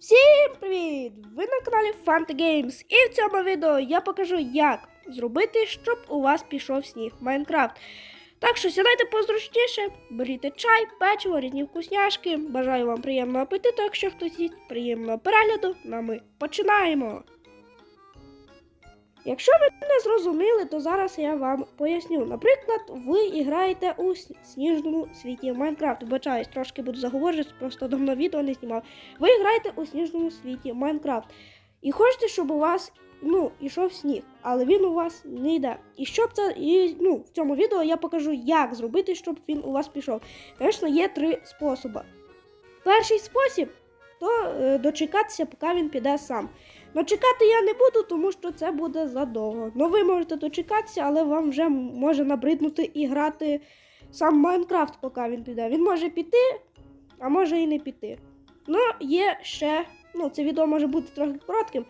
Всім привіт! Ви на каналі Fanta Games і в цьому відео я покажу, як зробити, щоб у вас пішов сніг в Майнкрафт. Так що сідайте позручніше, беріть чай, печиво, різні вкусняшки. Бажаю вам приємного апетиту, якщо хтось їсть, приємного перегляду. Ну а ми починаємо. Якщо ви не зрозуміли, то зараз я вам поясню. Наприклад, ви граєте у сніжному світі Майнкрафт. Вибачаюсь, трошки буду заговорюватися, просто давно відео не знімав. Ви граєте у сніжному світі Майнкрафт. І хочете, щоб у вас ну, ішов сніг, але він у вас не йде. І щоб це, і, ну, в цьому відео я покажу, як зробити, щоб він у вас пішов. Звісно, є три способи. Перший спосіб то е, дочекатися, поки він піде сам. Ну, чекати я не буду, тому що це буде задовго. Ну, ви можете дочекатися, але вам вже може набриднути і грати сам Майнкрафт, поки він піде. Він може піти, а може і не піти. Ну, є ще, ну, це відео може бути трохи коротким.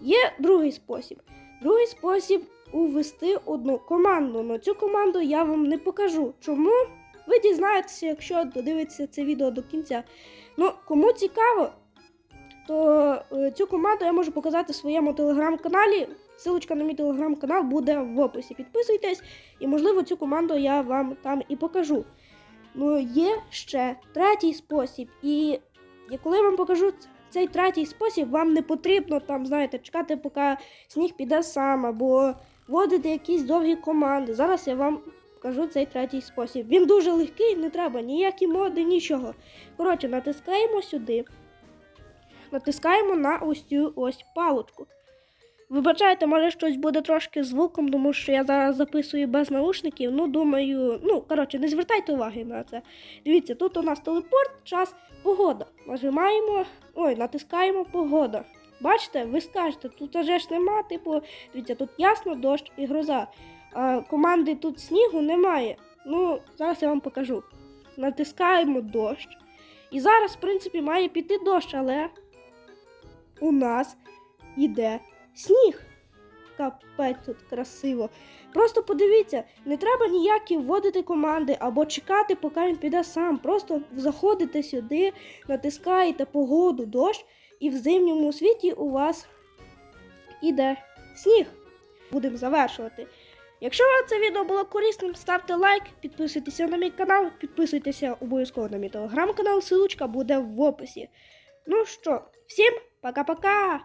Є другий спосіб. Другий спосіб увести одну команду. Ну, цю команду я вам не покажу. Чому? Ви дізнаєтеся, якщо додивитеся це відео до кінця. Ну, кому цікаво, то е, цю команду я можу показати в своєму телеграм-каналі. Силочка на мій телеграм-канал буде в описі. Підписуйтесь, і, можливо, цю команду я вам там і покажу. Ну, є ще третій спосіб. І, коли я вам покажу цей третій спосіб, вам не потрібно там, знаєте, чекати, поки сніг піде сам, або вводити якісь довгі команди. Зараз я вам покажу цей третій спосіб. Він дуже легкий, не треба ніякі моди, нічого. Коротше, натискаємо сюди натискаємо на ось цю ось паличку. Вибачайте, може щось буде трошки звуком, тому що я зараз записую без наушників. Ну, думаю, ну, коротше, не звертайте уваги на це. Дивіться, тут у нас телепорт, час, погода. Нажимаємо, ой, натискаємо погода. Бачите, ви скажете, тут вже ж нема, типу, дивіться, тут ясно, дощ і гроза. А команди тут снігу немає. Ну, зараз я вам покажу. Натискаємо дощ. І зараз, в принципі, має піти дощ, але у нас іде сніг. Капець тут красиво. Просто подивіться, не треба ніякі вводити команди або чекати, поки він піде сам. Просто заходите сюди, натискаєте погоду, дощ, і в зимньому світі у вас іде сніг. Будемо завершувати. Якщо вам це відео було корисним, ставте лайк, підписуйтеся на мій канал, підписуйтеся обов'язково на мій телеграм-канал, ссылочка буде в описі. Ну що, всім пока-пока!